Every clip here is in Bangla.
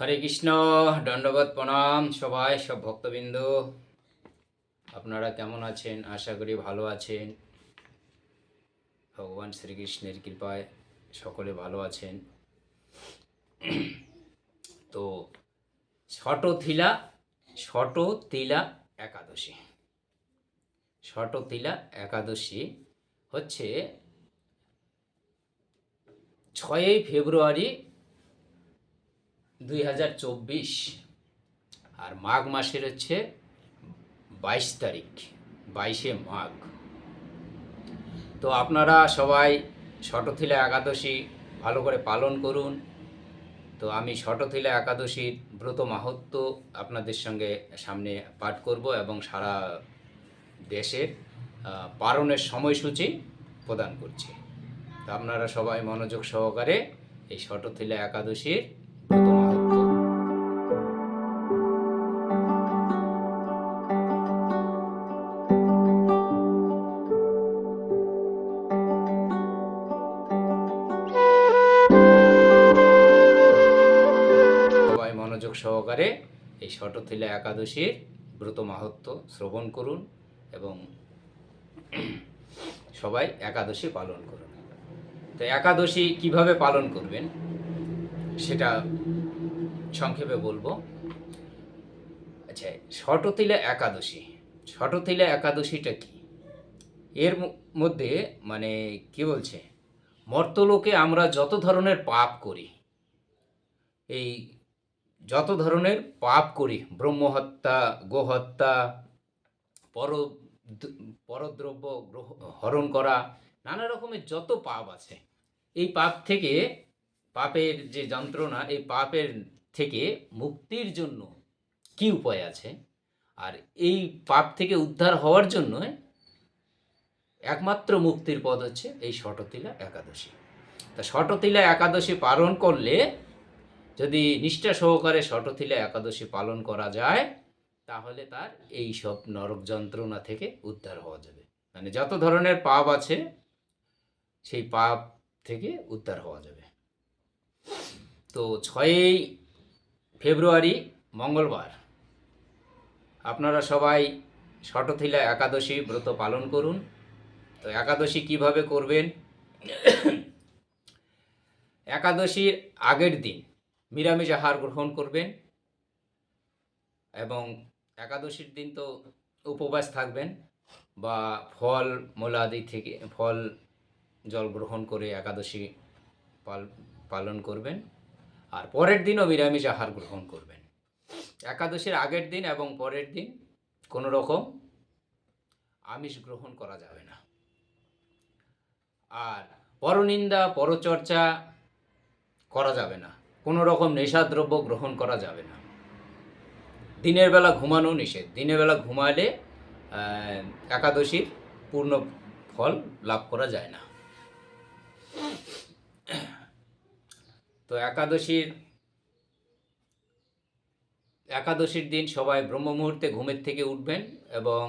হরে কৃষ্ণ দণ্ডবত প্রণাম সবাই, সব ভক্তবৃন্দ। আপনারা কেমন আছেন? আশা করি ভালো আছেন। ভগবান শ্রীকৃষ্ণের কৃপায় সকলে ভালো আছেন। তো, ষট থিলা ষট তিলা একাদশী। ষট তিলা একাদশী হচ্ছে ছয়ই ফেব্রুয়ারি দুই হাজার চব্বিশ। আর মাঘ মাসের হচ্ছে বাইশ তারিখ, বাইশে মাঘ। তো আপনারা সবাই ষটথিলা একাদশী ভালো করে পালন করুন। তো আমি ষটথিলা একাদশীর ব্রত মাহাত্ম আপনাদের সঙ্গে সামনে পাঠ করব এবং সারা দেশের পালনের সময়সূচি প্রদান করছি। তো আপনারা সবাই মনোযোগ সহকারে এই ষটথিলা একাদশীর ব্রত সহকারে এই ষটথিলা একাদশীর ব্রত মাহাত্ম্য শ্রবণ করুন এবং সবাই একাদশী পালন করুন। তো একাদশী কীভাবে পালন করবেন সেটা সংক্ষেপে বলব। আচ্ছা ষটতিলা একাদশী ষটতিলা একাদশীটা কি? এর মধ্যে মানে কি বলছে? মর্তলোকে আমরা যত ধরনের পাপ করি, এই যত ধরনের পাপ করি, ব্রহ্মহত্যা, গোহত্যা, পর, পরদ্রব্য হরণ করা, নানা রকমের যত পাপ আছে, এই পাপ থেকে পাপের যে যন্ত্রণা, এই পাপের থেকে মুক্তির জন্য কি উপায় আছে? আর এই পাপ থেকে উদ্ধার হওয়ার জন্য একমাত্র মুক্তির পদ হচ্ছে এই ষটতিলা একাদশী। তা ষটতিলা একাদশী পালন করলে যদি নিষ্ঠা সহকারে ষটথিলা একাদশী পালন করা যায়, তাহলে তার এই সব নরক যন্ত্রণা থেকে উদ্ধার হওয়া যাবে। মানে যত ধরনের পাপ আছে, সেই পাপ থেকে উদ্ধার হওয়া যাবে। তো ছয়ই ফেব্রুয়ারি মঙ্গলবার, আপনারা সবাই ষটথিলা একাদশী ব্রত পালন করুন। তো একাদশী কীভাবে করবেন? একাদশীর আগের দিন নিরামিষ আহার গ্রহণ করবেন এবং একাদশীর দিন তো উপবাস থাকবেন বা ফল মূলাদি থেকে, ফল, জল গ্রহণ করে একাদশী পাল, পালন করবেন। আর পরের দিনও নিরামিষ আহার গ্রহণ করবেন। একাদশীর আগের দিন এবং পরের দিন কোনো রকম আমিষ গ্রহণ করা যাবে না। আর পরনিন্দা, পরচর্চা করা যাবে না। কোনো রকম নেশাদ্রব্য গ্রহণ করা যাবে না। দিনের বেলা ঘুমানো নিষেধ। দিনের বেলা ঘুমালে একাদশীর পূর্ণ ফল লাভ করা যায় না। তো একাদশীর একাদশীর দিন সবাই ব্রহ্ম মুহূর্তে ঘুমের থেকে উঠবেন এবং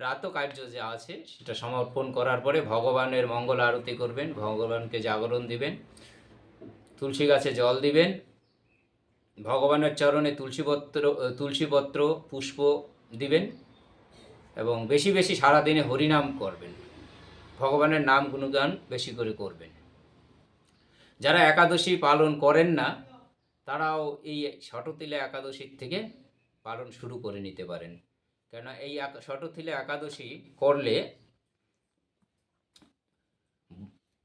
প্রাতকার্য যে আছে, সেটা সমর্পণ করার পরে ভগবানের মঙ্গল আরতি করবেন, ভগবানকে জাগরণ দিবেন। তুলসী গাছে জল দিবেন। ভগবানের চরণে তুলসীপত্র তুলসীপত্র, পুষ্প দিবেন এবং বেশি বেশি সারাদিনে হরিনাম করবেন। ভগবানের নাম গুণগান বেশি করে করবেন। যারা একাদশী পালন করেন না, তারাও এই ষটতিলা একাদশীর থেকে পালন শুরু করে নিতে পারেন। কেননা এই ষটথিলা একাদশী করলে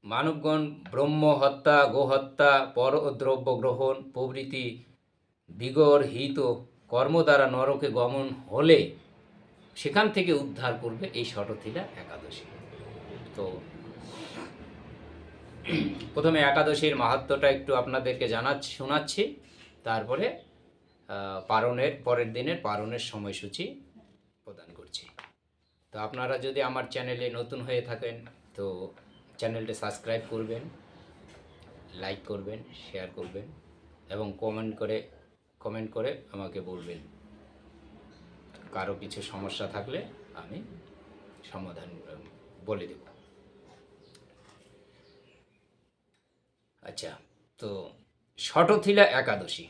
মানবগণ ব্রহ্ম হত্যা গোহত্যা পরদ্রব্য গ্রহণ প্রভৃতি বিগর হিত কর্ম দ্বারা নরকে গমন হলে সেখান থেকে উদ্ধার করবে এই ষটথিলা একাদশী। তো প্রথমে একাদশীর মাহাত্ম্যটা একটু আপনাদেরকে জানাচ্ছি, শোনাচ্ছি, তারপরে পারণের পরের দিনের পারণের সময়সূচি প্রদান করছি। তো আপনারা যদি আমার চ্যানেলে নতুন হয়ে থাকেন, তো চ্যানেলটি সাবস্ক্রাইব করবেন, লাইক করবেন, শেয়ার করবেন এবং কমেন্ট করে কমেন্ট করে আমাকে বলবেন। কারও কিছু সমস্যা থাকলে আমি সমাধান বলে দেব। আচ্ছা তো ষটথিলা একাদশী।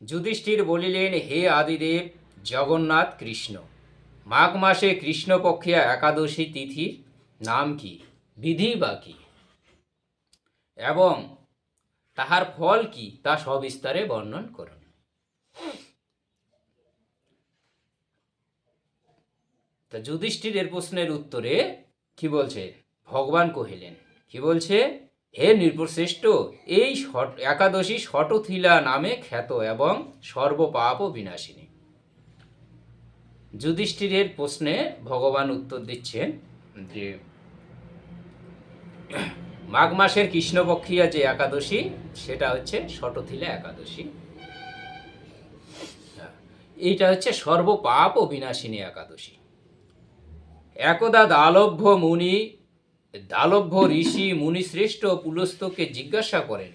যুধিষ্ঠির বলিলেন, হে আদিদেব, জগন্নাথ কৃষ্ণ, মাঘ মাসে কৃষ্ণপক্ষিয়া একাদশী তিথির নাম কি? বিধি বা কি? এবং তাহার ফল কি? তা সবিস্তারে বর্ণন করুন। তা যুধিষ্ঠিরের প্রশ্নের উত্তরে কি বলছে? ভগবান কহিলেন, কি বলছে? হে নৃপশ্রেষ্ঠ এই একাদশী ষটথিলা নামে খ্যাত এবং সর্বপাপ বিনাশিনী যুধিষ্ঠিরের প্রশ্নে ভগবান উত্তর দিচ্ছেন যে মাঘ মাসের কৃষ্ণপক্ষিয়া যে একাদশী, সেটা হচ্ছে ষটথিলা একাদশী। এইটা হচ্ছে সর্বপাপ ও বিনাশিনী একাদশী। একদা দালভ্য মুনি, দালভ্য ঋষি মুনিশ্রেষ্ঠ পুলস্তকে জিজ্ঞাসা করেন,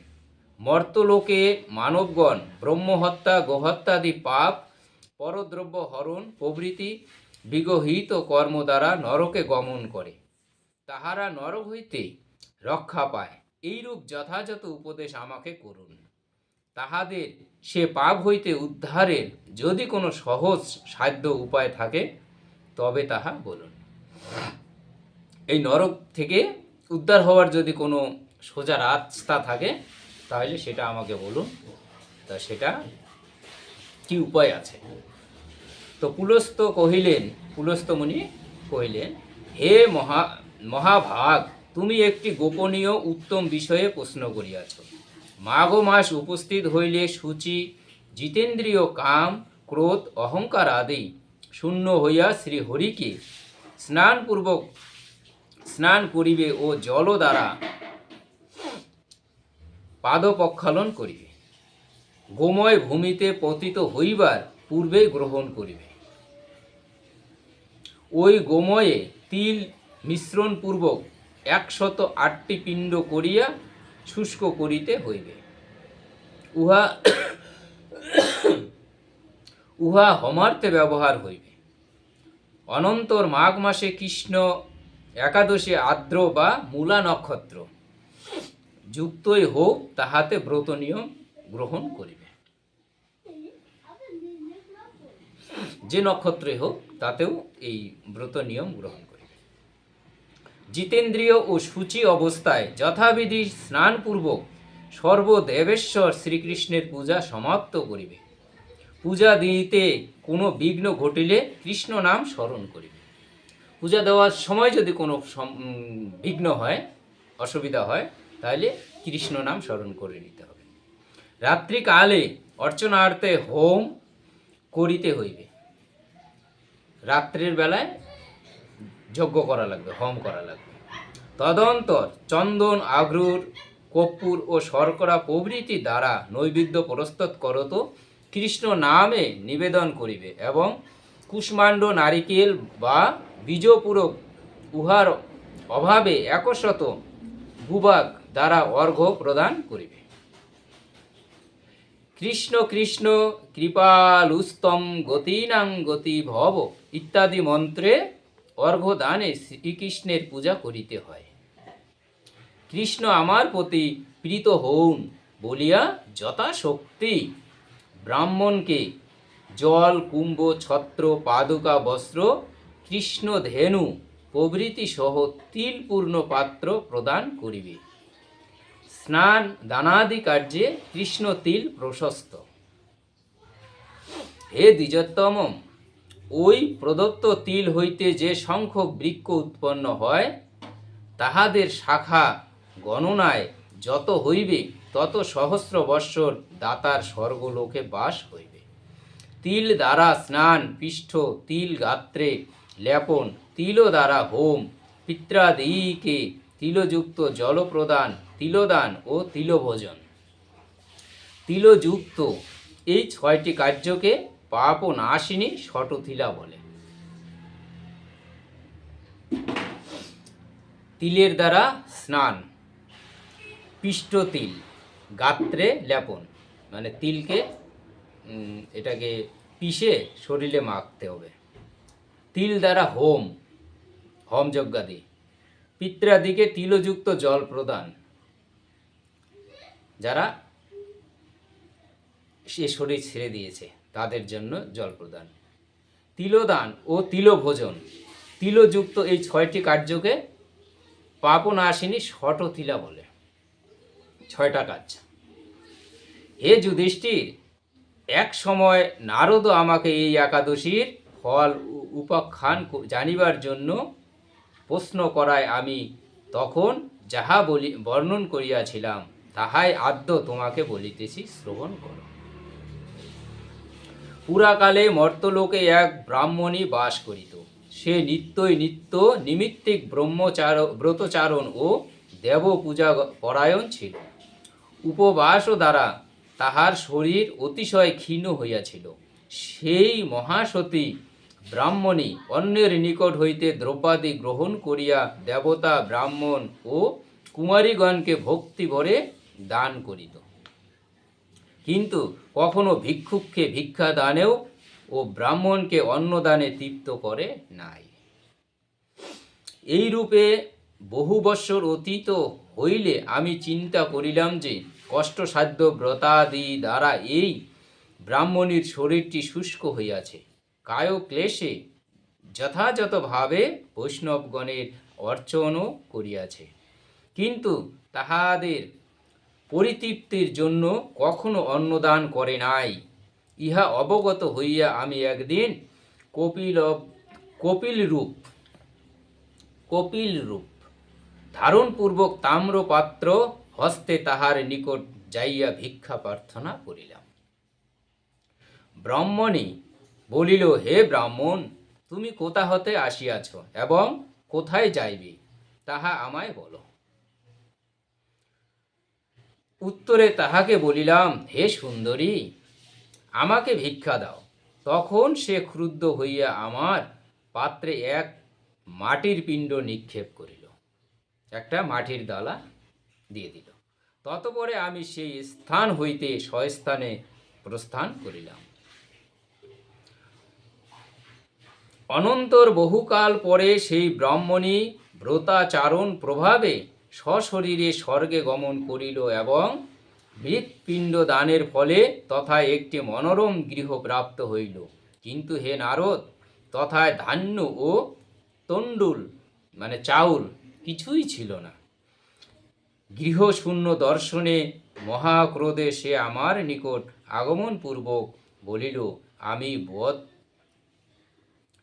মর্তলোকে মানবগণ ব্রহ্মহত্যা, গোহত্যাদি পাপ, পরদ্রব্য হরণ, প্রভৃতি বিগহিত কর্ম দ্বারা নরকে গমন করে। তাহারা নরক হইতে রক্ষা পায়। এইরূপ যথাযথ উপদেশ আমাকে করুন। তাহাদের সে পাপ হইতে উদ্ধারের যদি কোনো সহজ সাধ্য উপায় থাকে, তবে তাহা বলুন। এই নরক থেকে উদ্ধার হওয়ার যদি কোনো সোজা রাস্তা থাকে, তাহলে সেটা আমাকে বলুন। তা সেটা কি উপায় আছে? তো পুলস্ত কহিলেন, পুলস্ত মুনি কহিলেন, হে মহা, মহাভাগ তুমি একটি গোপনীয় উত্তম বিষয়ে প্রশ্ন করিয়াছ। মাঘ মাস উপস্থিত হইলে সূচি, জিতেন্দ্রীয় কাম, ক্রোধ, অহংকার আদি শূন্য হইয়া শ্রীহরিকে স্নানপূর্বক স্নান করিবে ও জল দ্বারা পাদ প্রক্ষালন করিবে। গোময় ভূমিতে পতিত হইবার পূর্বে গ্রহণ করিবে। ওই গোময়ে তিল মিশ্রণ পূর্বক একশত আটটি পিণ্ড করিয়া শুষ্ক করিতে হইবে। উহা উহা হমার্থে ব্যবহার হইবে। অনন্তর মাঘ মাসে কৃষ্ণ একাদশে আর্দ্র বা মূলা নক্ষত্র যুক্তই হোক, তাহাতে ব্রত নিয়ম গ্রহণ করিবে। যে নক্ষত্রে হোক, তাতেও এই ব্রত নিয়ম গ্রহণ জিতেন্দ্রীয় ও সূচি অবস্থায় যথাবিধি স্নানপূর্বক সর্বদেবেশ্বর শ্রীকৃষ্ণের পূজা সমাপ্ত করিবে। পূজা দিতে কোনো বিঘ্ন ঘটিলে কৃষ্ণ নাম স্মরণ করিবে। পূজা দেওয়ার সময় যদি কোনো বিঘ্ন হয়, অসুবিধা হয় তাহলে কৃষ্ণ নাম স্মরণ করে নিতে হবে। রাত্রিকালে অর্চনার্থে হোম করিতে হইবে। রাত্রির বেলায় যজ্ঞ করা লাগবে, হোম করা লাগবে। তদন্তর চন্দন, আগ্রুর কর্পূর ও শর্করা প্রভৃতি দ্বারা নৈবেদ্য প্রস্তুত করত কৃষ্ণ নামে নিবেদন করিবে এবং কুষ্মাণ্ড নারিকেল বা বীজপূরক উহার অভাবে একশত ভূভাগ দ্বারা অর্ঘ্য প্রদান করিবে। কৃষ্ণ কৃষ্ণ, কৃপালুস্তম, গতিনাং গতি ভব ইত্যাদি মন্ত্রে অর্ঘ্য দানে শ্রীকৃষ্ণের পূজা করিতে হয়। কৃষ্ণ আমার প্রতি প্রীত হউন বলিয়া যথাশক্তি ব্রাহ্মণকে জল, কুম্ভ, ছত্র, পাদুকা, বস্ত্র, কৃষ্ণ ধেনু প্রভৃতি সহ তিলপূর্ণ পাত্র প্রদান করিবে। স্নান দানাদি কার্যে কৃষ্ণ তিল প্রশস্ত। হে দ্বিজোত্তম ওই প্রদত্ত তিল হইতে যে সংখ্যক বৃক্ষ উৎপন্ন হয়, তাহাদের শাখা গণনায় যত হইবে, তত সহস্র বৎসর দাতার স্বর্গলোকে বাস হইবে। তিল দ্বারা স্নান, পৃষ্ঠ, তিল গাত্রে, লেপন তিল দ্বারা হোম পিত্রাদিকে তিলযুক্ত জলপ্রদান, তিলদান ও তিলভোজন। তিলযুক্ত এই ছয়টি কার্যকে পাপ নাশিনী ষটথিলা বলে। তিলের দ্বারা স্নান। পিষ্ট তিল, গাত্রে লেপন। মানে তিলকে এটাকে পিষে শরীরে মাখতে হবে। তিল দ্বারা হোম হোম যজ্ঞাদি। পিত্রাদিকে তিলযুক্ত জল প্রদান। যারা সে শরীর ছেড়ে দিয়েছে। তাদের জন্য জল প্রদান তিলদান ও তিলভোজন। তিলযুক্ত এই ছয়টি কার্যকে পাপনাশিনী শটতিলা বলে। ছয়টা কাজ। হে যুধিষ্ঠির, এক সময় নারদ আমাকে এই একাদশীর ফল উপাখ্যান জানিবার জন্য প্রশ্ন করায় আমি তখন যাহা বলি, বর্ণন করিয়াছিলাম, তাহাই আদ্য তোমাকে বলিতেছি, শ্রবণ করো। পুরাকালে মর্তলোকে এক ব্রাহ্মণী বাস করিত। সে নিত্যই নিত্য নিমিত্তিক ব্রহ্মচার, ব্রতচারণ ও দেব পূজা পরায়ণ ছিল। উপবাস দ্বারা তাহার শরীর অতিশয় ক্ষীণ হইয়াছিল। সেই মহাসতী ব্রাহ্মণী অন্যের নিকট হইতে দ্রব্যাদি গ্রহণ করিয়া দেবতা, ব্রাহ্মণ ও কুমারীগণকে ভক্তি ভরে দান করিত। কিন্তু কখনো ভিক্ষুককে ভিক্ষা দানেও ও ব্রাহ্মণকে অন্নদানে তৃপ্ত করে নাই। এই রূপে বহু বৎসর অতীত হইলে আমি চিন্তা করিলাম যে কষ্টসাধ্য ব্রতাদি দ্বারা এই ব্রাহ্মণীর শরীরটি শুষ্ক হইয়াছে। কায় ক্লেশে যথাযথভাবে বৈষ্ণবগণের অর্চনও করিয়াছে। কিন্তু তাহাদের পরিতৃপ্তির জন্য কখনো অন্নদান করে নাই। ইহা অবগত হইয়া আমি একদিন কপিল কপিল রূপ কপিল রূপ, ধারণপূর্বক তাম্রপাত্র হস্তে তাহার নিকট যাইয়া ভিক্ষা প্রার্থনা করিলাম। ব্রাহ্মণী বলিল, হে ব্রাহ্মণ, তুমি কোথা হতে আসিয়াছ এবং কোথায় যাইবে? তাহা আমায় বলো। উত্তরে তাহাকে বলিলাম, হে সুন্দরী, আমাকে ভিক্ষা দাও। তখন সে ক্রুদ্ধ হইয়া আমার পাত্রে এক মাটির পিণ্ড নিক্ষেপ করিল। একটা মাটির দালা দিয়ে দিল। ততপরে আমি সেই স্থান হইতে স্বস্থানে প্রস্থান করিলাম। অনন্তর বহুকাল পরে সেই ব্রাহ্মণী ব্রতাচারণ প্রভাবে সশরীরে স্বর্গে গমন করিল এবং মৃৎপিণ্ড দানের ফলে তথা একটি মনোরম গৃহ প্রাপ্ত হইল। কিন্তু হে নারদ তথায় ধান্য ও তণ্ডুল মানে চাউল, কিছুই ছিল না। গৃহশূন্য দর্শনে মহাক্রোধে সে আমার নিকট আগমনপূর্বক বলিল, আমি বত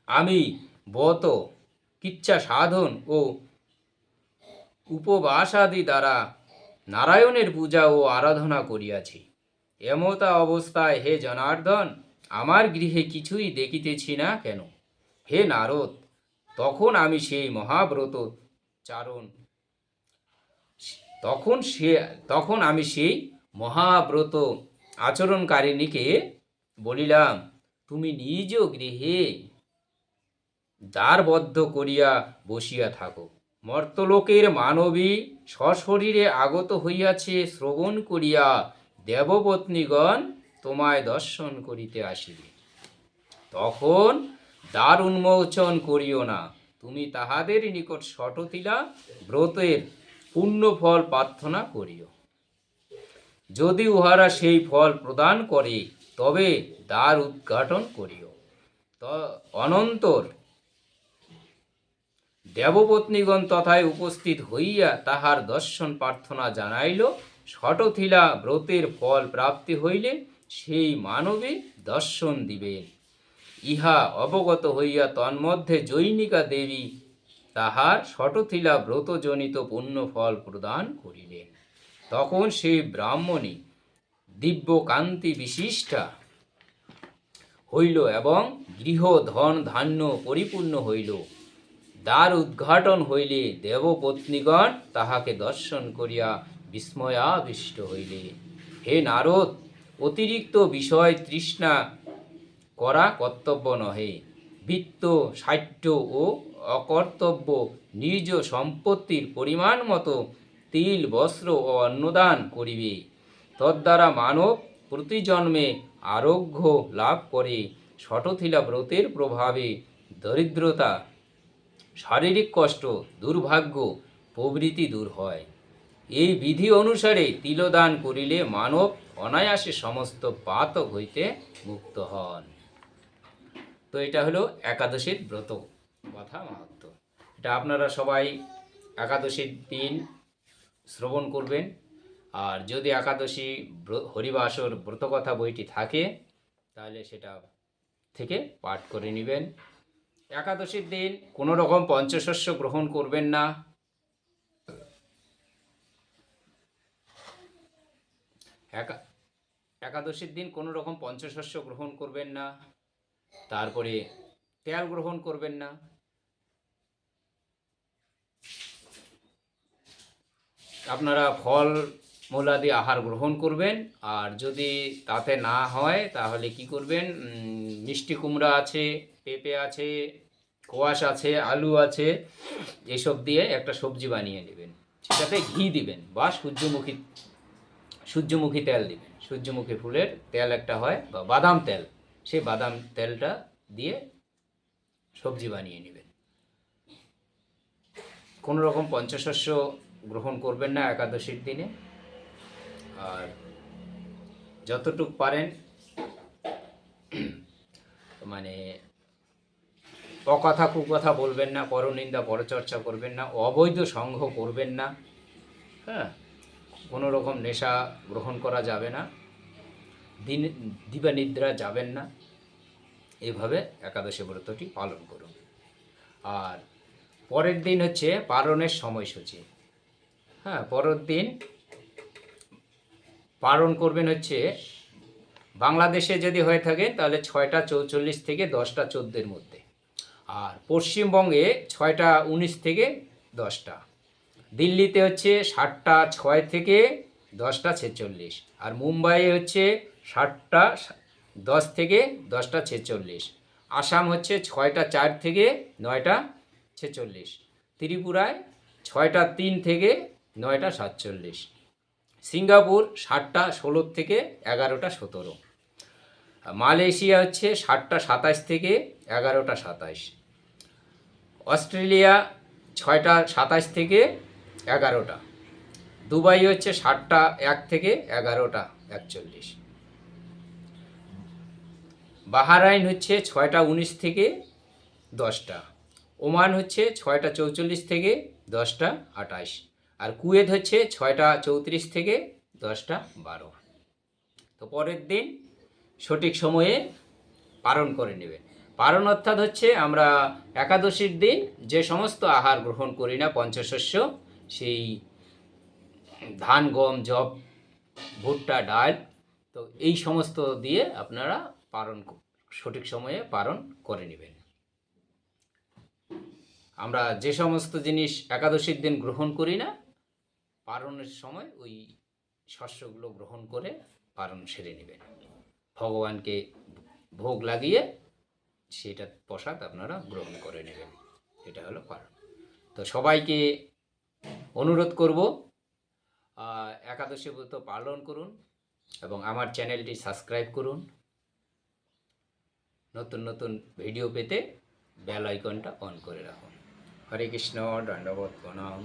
আমি বত কিচ্ছা সাধন ও উপবাসাদি দ্বারা নারায়ণের পূজা ও আরাধনা করিয়াছি। এমতা অবস্থায় হে জনার্দন, আমার গৃহে কিছুই দেখিতেছি না কেন? হে নারদ, তখন আমি সেই মহাব্রত চারণ, তখন সে, তখন আমি সেই মহাব্রত আচরণকারিণীকে বলিলাম, তুমি নিজ গৃহে দ্বারবদ্ধ করিয়া বসিয়া থাকো। মর্তলোকের মানবী সশরীরে আগত হইয়াছে শ্রবণ করিয়া দেবপত্নীগণ তোমায় দর্শন করিতে আসিবে। তখন দ্বার উন্মোচন করিও না। তুমি তাহাদের নিকট শটতিলা ব্রতের পূর্ণ ফল প্রার্থনা করিও। যদি উহারা সেই ফল প্রদান করে, তবে দ্বার উদ্ঘাটন করিও। অনন্তর দেবপত্নীগণ তথায় উপস্থিত হইয়া তাহার দর্শন প্রার্থনা জানাইল। শটথিলা ব্রতের ফল প্রাপ্তি হইলে সেই মানবে দর্শন দিবেন। ইহা অবগত হইয়া তন্মধ্যে জৈনিকা দেবী তাহার শটথিলা ব্রতজনিত পুণ্য ফল প্রদান করিলেন। তখন সেই ব্রাহ্মণী দিব্য কান্তি বিশিষ্টা হইল এবং গৃহ ধন ধান্য পরিপূর্ণ হইল। দ্বার উদ্ঘাটন হইলে দেবপত্নীগণ তাহাকে দর্শন করিয়া বিস্ময়াবিষ্ট হইলে। হে নারদ, অতিরিক্ত বিষয় তৃষ্ণা করা কর্তব্য নহে। বৃত্ত সাহিত্য ও অকর্তব্য নিজ সম্পত্তির পরিমাণ মতো তিল, বস্ত্র ও অন্নদান করিবে। তদ্বারা মানব প্রতিজন্মে আরোগ্য লাভ করে। শটথিলা ব্রতের প্রভাবে দরিদ্রতা শারীরিক কষ্ট, দুর্ভাগ্য প্রভৃতি দূর হয়। এই বিধি অনুসারে তিলদান করিলে মানব অনায়াসে সমস্ত পাতক হইতে মুক্ত হন। তো এটা হলো একাদশীর ব্রত কথা মাহাত্ম। এটা আপনারা সবাই একাদশীর দিন শ্রবণ করবেন। আর যদি একাদশী হরিবাসর ব্রতকথা বইটি থাকে, তাহলে সেটা থেকে পাঠ করে নেবেন। একাদশীর দিন কোনো রকম পঞ্চশস্য গ্রহণ করবেন না। একা, একাদশীর দিন কোনো রকম পঞ্চশস্য গ্রহণ করবেন না। তারপরে তেল গ্রহণ করবেন না। আপনারা ফল মূলাদি আহার গ্রহণ করবেন। আর যদি তাতে না হয়, তাহলে কি করবেন? মিষ্টি কুমড়া আছে পেঁপে আছে, কোয়াশ আছে, আলু আছে, এসব দিয়ে একটা সবজি বানিয়ে নেবেন। সেটাতে ঘি দিবেন বা সূর্যমুখী সূর্যমুখী তেল দিবেন। সূর্যমুখী ফুলের তেল একটা হয়, বা বাদাম তেল। সেই বাদাম তেলটা দিয়ে সবজি বানিয়ে নেবেন। কোনো রকম পঞ্চশস্য গ্রহণ করবেন না একাদশীর দিনে। আর যতটুক পারেন মানে অকথা কুকথা বলবেন না, পরনিন্দা পরচর্চা করবেন না, অবৈধ সংঘ করবেন না। হ্যাঁ কোনো রকম নেশা গ্রহণ করা যাবে না, দিন দিবানিদ্রা যাবেন না। এভাবে একাদশী ব্রতটি পালন করুন। আর পরের দিন হচ্ছে পালনের সময়সূচি। হ্যাঁ পরের দিন পালন করবেন হচ্ছে বাংলাদেশে যদি হয়ে থাকে তাহলে ছয়টা চৌচল্লিশ থেকে দশটা চোদ্দের মধ্যে। আর পশ্চিমবঙ্গে ছয়টা উনিশ থেকে দশটা। দিল্লিতে হচ্ছে সাতটা ছয় থেকে দশটা ছেচল্লিশ। আর মুম্বাইয়ে হচ্ছে সাতটা দশ থেকে দশটা ছেচল্লিশ। আসাম হচ্ছে ছয়টা চার থেকে নয়টা ছেচল্লিশ। ত্রিপুরায় ছয়টা তিন থেকে নয়টা সাতচল্লিশ। সিঙ্গাপুর সাতটা ষোলো থেকে এগারোটা সতেরো। মালয়েশিয়া হচ্ছে সাতটা সাতাশ থেকে এগারোটা সাতাশ। অস্ট্রেলিয়া ছয়টা সাতাশ থেকে এগারোটা। দুবাই হচ্ছে সাতটা এক থেকে এগারোটা একচল্লিশ। বাহারাইন হচ্ছে ছয়টা উনিশ থেকে দশটা। ওমান হচ্ছে ছয়টা চৌচল্লিশ থেকে দশটা আটাশ আর কুয়েত হচ্ছে ছয়টা চৌত্রিশ থেকে দশটা বারো। তো পরের দিন সঠিক সময়ে পালন করে নেবেন। পালন অর্থাৎ হচ্ছে আমরা একাদশীর দিন যে সমস্ত আহার গ্রহণ করি না, পঞ্চশস্য, সেই ধান, গম জব ভুট্টা, ডাল, তো এই সমস্ত দিয়ে আপনারা ক- সঠিক সময়ে পালন করে নেবেন। আমরা যে সমস্ত জিনিস একাদশীর দিন গ্রহণ করি না, পারণের সময় ওই শস্যগুলো গ্রহণ করে পারণ সেরে নেবেন। ভগবানকে ভোগ লাগিয়ে সেটা প্রসাদ আপনারা গ্রহণ করে নেবেন। এটা হলো পালন তো সবাইকে অনুরোধ করব একাদশী ব্রত পালন করুন এবং আমার চ্যানেলটি সাবস্ক্রাইব করুন। নতুন নতুন ভিডিও পেতে বেল আইকনটা অন করে রাখুন। হরে কৃষ্ণ দণ্ডবোধ প্রণাম।